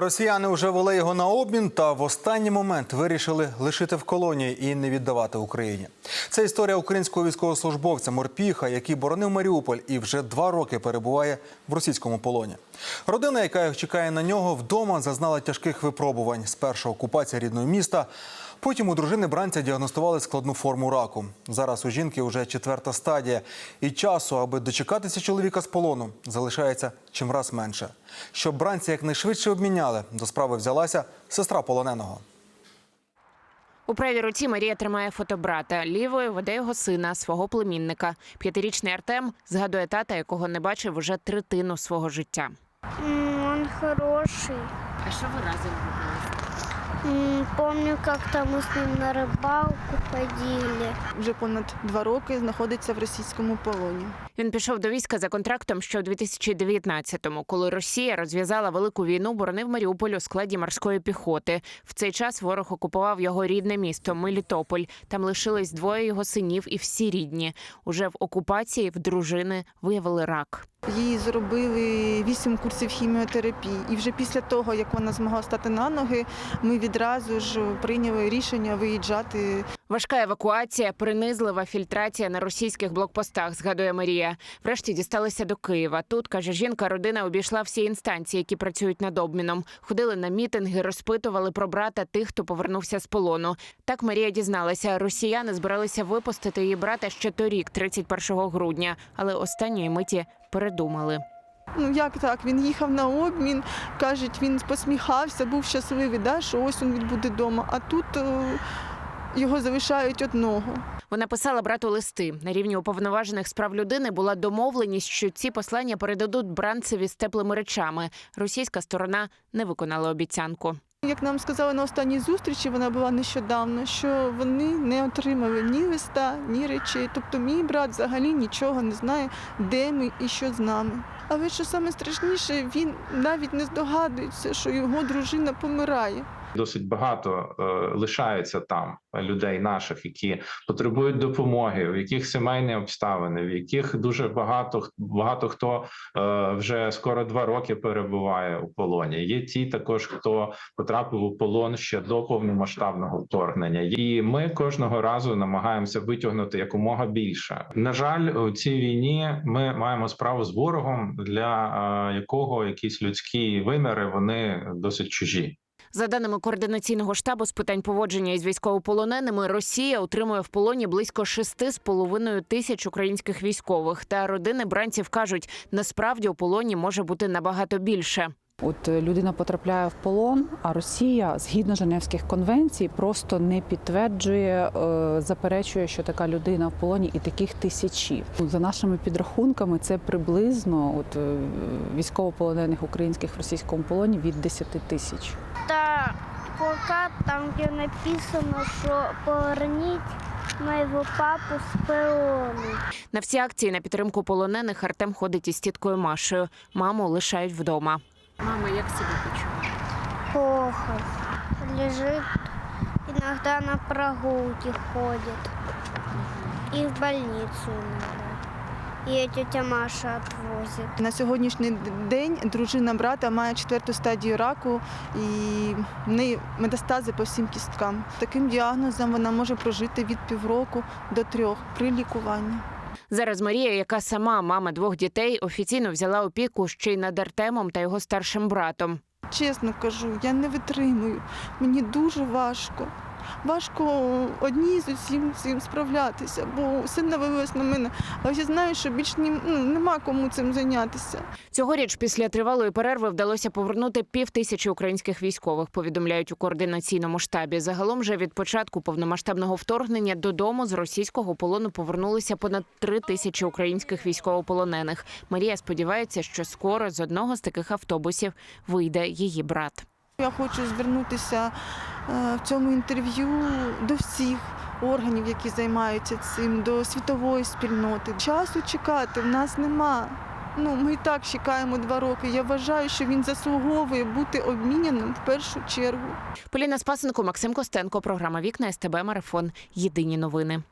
Росіяни вже вели його на обмін та в останній момент вирішили лишити в колонії і не віддавати Україні. Це історія українського військовослужбовця Морпіха, який боронив Маріуполь і вже два роки перебуває в російському полоні. Родина, яка чекає на нього вдома, зазнала тяжких випробувань. Спершу окупація рідного міста. Потім у дружини бранця діагностували складну форму раку. Зараз у жінки вже четверта стадія, і часу, аби дочекатися чоловіка з полону, залишається чимраз менше. Щоб бранця якнайшвидше обміняли, до справи взялася сестра полоненого. У правій руці Марія тримає фото брата. Лівою веде його сина, свого племінника. П'ятирічний Артем згадує тата, якого не бачив уже третину свого життя. Він хороший. А що ви разом робили? Помню, как-то мы с ним на рыбалку ходили. вже понад два роки знаходиться в російському полоні. Він пішов до війська за контрактом ще у 2019-му, коли Росія розв'язала велику війну, боронив Маріуполь у складі морської піхоти. В цей час ворог окупував його рідне місто Мелітополь. Там лишились двоє його синів і всі рідні. Уже в окупації в дружини виявили рак. Їй зробили вісім курсів хіміотерапії. І вже після того, як вона змогла стати на ноги, ми відразу ж прийняли рішення виїжджати Важка евакуація, принизлива фільтрація на російських блокпостах, згадує Марія. Врешті дісталися до Києва. Тут каже жінка, родина обійшла всі інстанції, які працюють над обміном. Ходили на мітинги, розпитували про брата тих, хто повернувся з полону. Так Марія дізналася, росіяни збиралися випустити її брата ще торік, 31 грудня, але останньої миті передумали. Ну як так? Він їхав на обмін, кажуть, він посміхався, був щасливий, да, що ось він відбуде вдома. А тут е, його залишають одного. Вона писала брату листи. На рівні уповноважених справ людини була домовленість, що ці послання передадуть бранцеві з теплими речами. Російська сторона не виконала обіцянку. Як нам сказали на останній зустрічі, вона була нещодавно, що вони не отримали ні листа, ні речей. Тобто мій брат взагалі нічого не знає, де ми і що з нами. Але що саме страшніше, він навіть не здогадується, що його дружина помирає. Досить багато е, лишається там людей наших, які потребують допомоги, в яких сімейні обставини, в яких дуже багато багато хто е, вже скоро два роки перебуває у полоні. Є ті також, хто потрапив у полон ще до повномасштабного вторгнення. І ми кожного разу намагаємося витягнути якомога більше. На жаль, у цій війні ми маємо справу з ворогом, для е, якого якісь людські виміри вони досить чужі. За даними координаційного штабу з питань поводження із військовополоненими, Росія утримує в полоні близько 6,5 тисяч українських військових. Та родини бранців кажуть, насправді у полоні може бути набагато більше. От е, людина потрапляє в полон, а Росія, згідно Женевських конвенцій, просто не підтверджує, е, заперечує, що така людина в полоні, і таких тисячі. За нашими підрахунками, це приблизно от е, військовополонених українських в російському полоні від 10 тисяч. Плакат там, где написано, что поверніть моего папу з полону. На всі акції на підтримку полонених Артем ходить із тіткою Машею. Маму лишають вдома. Мама, як себе почуває? Плохо. Лежит, иногда на прогулки ходит. И в больницу И тетя Маша отвозит. На сьогоднішній день дружина брата має четверту стадію раку і в неї метастази по всім кісткам. Таким діагнозом вона може прожити від півроку до трьох при лікуванні. Зараз Марія, яка сама мама двох дітей, офіційно взяла опіку ще й над Артемом та його старшим братом. Чесно кажу, я не витримую. Мені дуже важко. Важко одній з усім цим справлятися, бо все навелось на мене. Але я знаю, що більш ні, ну, нема кому цим зайнятися. Цьогоріч після тривалої перерви вдалося повернути пів тисячі українських військових. Повідомляють у координаційному штабі. Загалом же від початку повномасштабного вторгнення додому з російського полону повернулися понад три тисячі українських військовополонених. Марія сподівається, що скоро з одного з таких автобусів вийде її брат. Я хочу звернутися е, в цьому інтерв'ю до всіх органів, які займаються цим, до світової спільноти. Часу чекати в нас нема. Ну, ми і так чекаємо два роки. Я вважаю, що він заслуговує бути обміняним в першу чергу. Поліна Спасенко, Максим Костенко. Програма Вікна СТБ Марафон. Єдині новини.